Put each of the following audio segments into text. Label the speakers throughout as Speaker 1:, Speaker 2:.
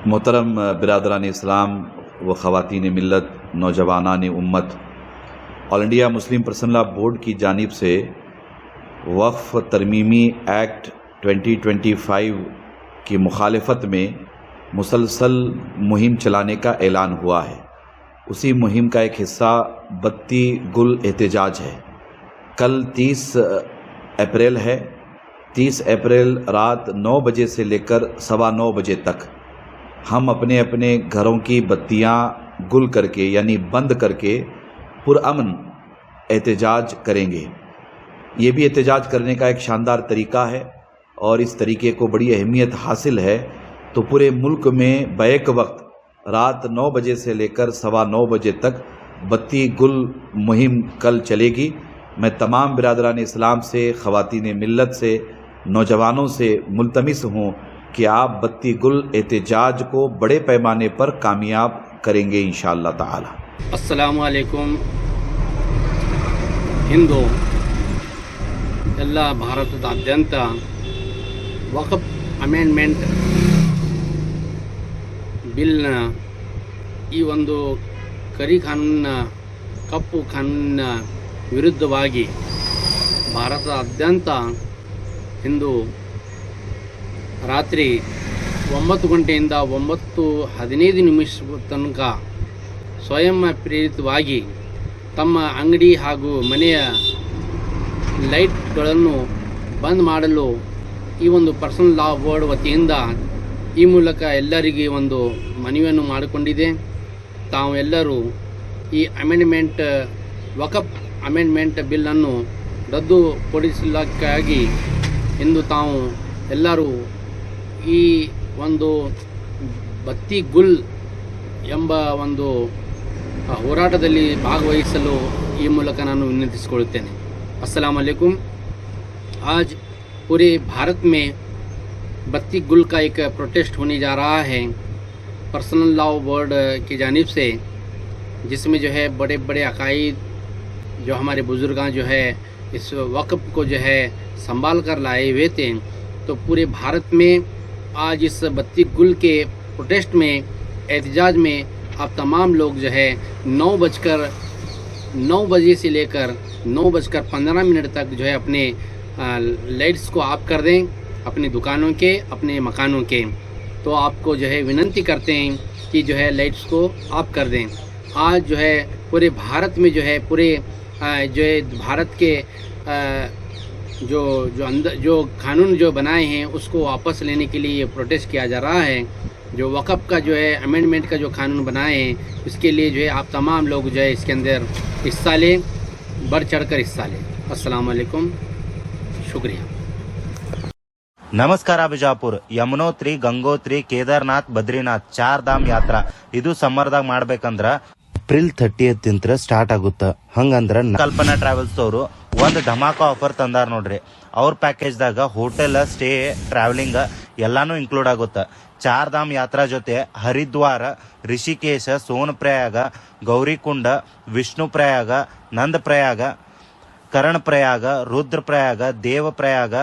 Speaker 1: मोहतरम बिरदरान इस्लाम व ख़वान मिलत नौजवानान उम्मत। All India Muslim personal law board की जानिब से वक्फ़ तरमीमी एक्ट 2025 की मुखालफत में मुसलसल मुहिम चलाने का ऐलान हुआ है। उसी मुहिम का एक हिस्सा बत्ती गुल एहतजाज है। कल 30 अप्रैल है। 30 अप्रैल रात 9 बजे से लेकर सवा नौ बजे तक हम अपने अपने घरों की बत्तियाँ गुल करके, यानी बंद करके पुरअमन एहतजाज करेंगे। ये भी एहतजाज करने का एक शानदार तरीका है और इस तरीके को बड़ी अहमियत हासिल है। तो पूरे मुल्क में बैक वक्त रात नौ बजे से लेकर सवा नौ बजे तक बत्ती गुल मुहिम कल चलेगी। मैं तमाम बिरदरान इस्लाम से, ख़वातीन मिलत से, नौजवानों से मुलतमस हूँ। कि आप बत्ती गुल एहतजाज को बड़े पैमाने पर कामयाब करेंगे इन ताला
Speaker 2: ಅಸ್ಸಲಾಮಲೈಕುಂ ಇಂದು ಎಲ್ಲ ಭಾರತದಾದ್ಯಂತ ವಕಫ್ ಅಮೆಂಡ್ಮೆಂಟ್ ಬಿಲ್ನ ಈ ಒಂದು ಕರಿ ಕಾನೂನಿನ ಕಪ್ಪು ಕಾನೂನಿನ ವಿರುದ್ಧವಾಗಿ ಭಾರತದಾದ್ಯಂತ ಇಂದು ರಾತ್ರಿ ಒಂಬತ್ತು ಗಂಟೆಯಿಂದ ಒಂಬತ್ತು ಹದಿನೈದು ನಿಮಿಷ ತನಕ ಸ್ವಯಂ ಪ್ರೇರಿತವಾಗಿ ತಮ್ಮ ಅಂಗಡಿ ಹಾಗೂ ಮನೆಯ ಲೈಟ್ಗಳನ್ನು ಬಂದ್ ಮಾಡಲು ಈ ಒಂದು ಪರ್ಸನಲ್ ಲಾ ಬೋರ್ಡ್ ವತಿಯಿಂದ ಈ ಮೂಲಕ ಎಲ್ಲರಿಗೆ ಒಂದು ಮನವಿಯನ್ನು ಮಾಡಿಕೊಂಡಿದೆ. ತಾವು ಎಲ್ಲರೂ ಈ ಅಮೆಂಡ್ಮೆಂಟ್, ವಕಪ್ ಅಮೆಂಡ್ಮೆಂಟ್ ಬಿಲ್ಲನ್ನು ರದ್ದುಪಡಿಸಲಿಕ್ಕಾಗಿ ಎಂದು ತಾವು ಎಲ್ಲರೂ ಈ ಒಂದು ಬತ್ತಿ ಗುಲ್ ಎಂಬ ಒಂದು ಆ, ಹೋರಾಟದಲ್ಲಿ ಭಾಗವಹಿಸಲು ಈ ಮೂಲಕ ನಾನು ವಿನಂತಿಸಿಕೊಳ್ಳುತ್ತೇನೆ अस्सलाम वालेकुम आज पूरे भारत में बत्ती गुल का एक प्रोटेस्ट होने जा रहा है पर्सनल लॉ बोर्ड की जानिब से जिसमें जो है बड़े बड़े अकायद जो हमारे बुजुर्गां जो है इस वक़्फ़ को जो है संभाल कर लाए हुए थे तो पूरे भारत में आज इस बत्ती गुल के प्रोटेस्ट में, एहतजाज में आप तमाम लोग जो है नौ बजकर, नौ बजे से लेकर नौ बजकर पंद्रह मिनट तक जो है अपने लाइट्स को ऑफ़ कर दें, अपनी दुकानों के, अपने मकानों के। तो आपको जो है विनंती करते हैं कि जो है लाइट्स को ऑफ़ कर दें। आज जो है पूरे भारत में जो है, पूरे जो है भारत के जो जो अंदर जो कानून जो बनाए हैं उसको वापस लेने के लिए ये प्रोटेस्ट किया जा रहा है जो वक़्फ़ का जो है अमेंडमेंट का जो कानून बनाए हैं इसके लिए जो है आप तमाम लोग जो है इसके अंदर हिस्सा लें बढ़ चढ़ कर हिस्सा लें अस्सलाम वालेकुम शुक्रिया
Speaker 3: ನಮಸ್ಕಾರ ಬಿಜಾಪುರ್ ಯಮುನೋತ್ರಿ ಗಂಗೋತ್ರಿ ಕೇದಾರ್ನಾಥ್ ಬದ್ರಿನಾಥ್ ಚಾರ್ ಧಾಮ್ ಯಾತ್ರಾ ಇದು ಸಮ್ಮರ್ದಾಗ ಮಾಡ್ಬೇಕಂದ್ರ ಏಪ್ರಿಲ್ ಥರ್ಟಿಯತ್ ಇಂತ್ರ ಸ್ಟಾರ್ಟ್ ಆಗುತ್ತ ಹಂಗಂದ್ರ ಕಲ್ಪನಾ ಟ್ರಾವೆಲ್ಸ್ ಅವರು ಒಂದ್ ಧಮಾಕಾ ಆಫರ್ ತಂದಾರ ನೋಡ್ರಿ. ಅವ್ರ ಪ್ಯಾಕೇಜ್ದಾಗ ಹೋಟೆಲ್ ಸ್ಟೇ ಟ್ರಾವೆಲಿಂಗ್ ಎಲ್ಲಾನು ಇನ್ಕ್ಲೂಡ್ ಆಗುತ್ತ. ಚಾರ್ ಧಾಮ್ ಯಾತ್ರಾ ಜೊತೆ ಹರಿದ್ವಾರ, ರಿಷಿಕೇಶ ಸೋನ್ ಪ್ರಯಾಗ ಗೌರಿಕುಂಡ ವಿಷ್ಣು ಪ್ರಯಾಗ ನಂದ ಪ್ರಯಾಗ ಕರ್ಣಪ್ರಯಾಗ, ರುದ್ರಪ್ರಯಾಗ, ದೇವಪ್ರಯಾಗ,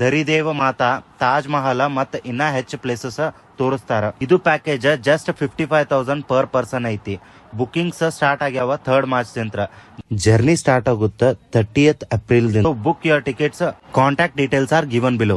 Speaker 3: ದರಿದೇವ ಮಾತಾ ತಾಜ್ ಮಹಲ್ ಮತ್ತ ಇನ್ನ ಹೆಚ್ಚು ಪ್ಲೇಸಸ್ ತೋರಿಸ್ತಾರ. ಇದು package just fifty five thousand per person ಐತಿ. ಬುಕಿಂಗ್ಸ್ ಸ್ಟಾರ್ಟ್ ಆಗ್ಯಾವ ಥರ್ಡ್ ಮಾರ್ಚ್ ದಿಂತ್ರ. ಜರ್ನಿ ಸ್ಟಾರ್ಟ್ ಆಗುತ್ತ thirtieth April book your tickets contact details are given below